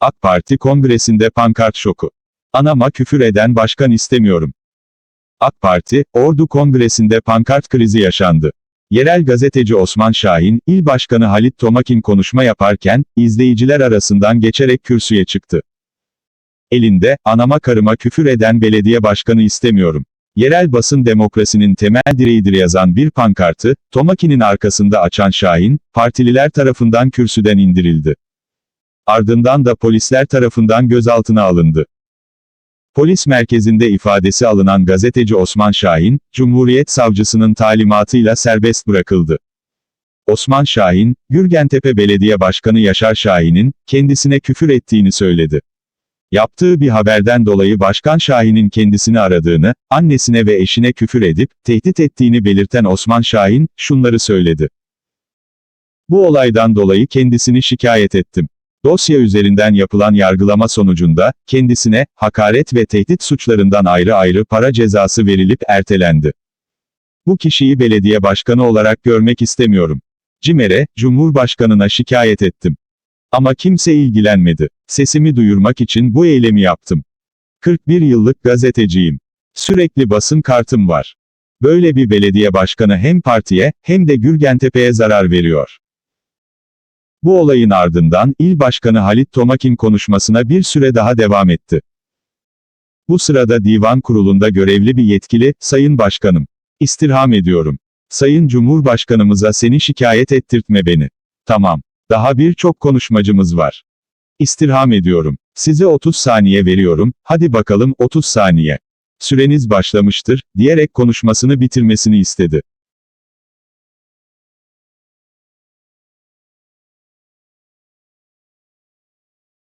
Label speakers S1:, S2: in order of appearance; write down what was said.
S1: AK Parti kongresinde pankart şoku. Anama küfür eden başkan istemiyorum. AK Parti, Ordu Kongresi'nde pankart krizi yaşandı. Yerel gazeteci Osman Şahin, il başkanı Halit Tomakin konuşma yaparken, izleyiciler arasından geçerek kürsüye çıktı. Elinde, anama karıma küfür eden belediye başkanı istemiyorum. Yerel basın demokrasinin temel direğidir yazan bir pankartı, Tomakin'in arkasında açan Şahin, partililer tarafından kürsüden indirildi. Ardından da polisler tarafından gözaltına alındı. Polis merkezinde ifadesi alınan gazeteci Osman Şahin, Cumhuriyet Savcısının talimatıyla serbest bırakıldı. Osman Şahin, Gürgentepe Belediye Başkanı Yaşar Şahin'in, kendisine küfür ettiğini söyledi. Yaptığı bir haberden dolayı Başkan Şahin'in kendisini aradığını, annesine ve eşine küfür edip, tehdit ettiğini belirten Osman Şahin, şunları söyledi. Bu olaydan dolayı kendisini şikayet ettim. Dosya üzerinden yapılan yargılama sonucunda, kendisine, hakaret ve tehdit suçlarından ayrı ayrı para cezası verilip ertelendi. Bu kişiyi belediye başkanı olarak görmek istemiyorum. CİMER'e, Cumhurbaşkanına şikayet ettim. Ama kimse ilgilenmedi. Sesimi duyurmak için bu eylemi yaptım. 41 yıllık gazeteciyim. Sürekli basın kartım var. Böyle bir belediye başkanı hem partiye, hem de Gürgentepe'ye zarar veriyor. Bu olayın ardından, il başkanı Halit Tomakin konuşmasına bir süre daha devam etti. Bu sırada divan kurulunda görevli bir yetkili, Sayın Başkanım, istirham ediyorum. Sayın Cumhurbaşkanımıza seni şikayet ettirtme beni. Tamam. Daha birçok konuşmacımız var. İstirham ediyorum. Size 30 saniye veriyorum, hadi bakalım 30 saniye. Süreniz başlamıştır, diyerek konuşmasını bitirmesini istedi.